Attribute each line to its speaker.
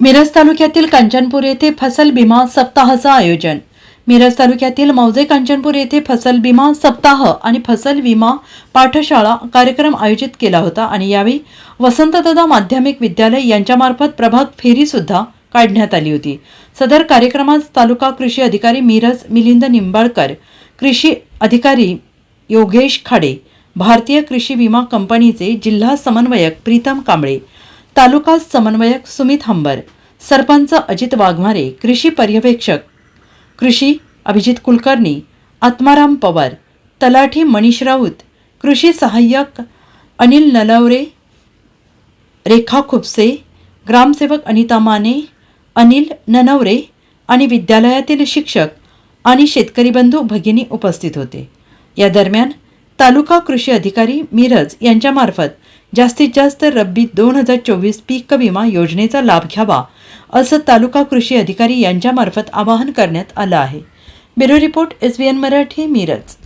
Speaker 1: मिरज तालुक्यातील कांचनपूर येथे फसल बिमा सप्ताहाचं आयोजन. मिरज तालुक्यातील मौजे कांचनपूर येथे फसल बिमा सप्ताह आणि फसल विमा पाठशाळा कार्यक्रम आयोजित केला होता आणि यावेळी वसंतदादा माध्यमिक विद्यालय यांच्यामार्फत प्रभात फेरीसुद्धा काढण्यात आली होती. सदर कार्यक्रमात तालुका कृषी अधिकारी मिरज मिलिंद निंबाळकर कृषी अधिकारी योगेश खाडे भारतीय कृषी विमा कंपनीचे जिल्हा समन्वयक प्रीतम कांबळे तालुका समन्वयक सुमित हंबर सरपंच अजित वाघमारे कृषी पर्यवेक्षक कृषी अभिजित कुलकर्णी आत्माराम पवार तलाठी मनीष राऊत कृषी सहाय्यक अनिल नलवरे रेखा खुपसे ग्रामसेवक अनिता माने अनिल ननवरे आणि विद्यालयातील शिक्षक आणि शेतकरी बंधू भगिनी उपस्थित होते. या दरम्यान तालुका कृषी अधिकारी मिरज यांच्यामार्फत जास्तीत जास्त रब्बी दोन हजार चोवीस पीक विमा योजनेचा लाभ घ्यावा असं तालुका कृषी अधिकारी यांच्यामार्फत आवाहन करण्यात आलं आहे. Bureau report S B N Marathi Miraj.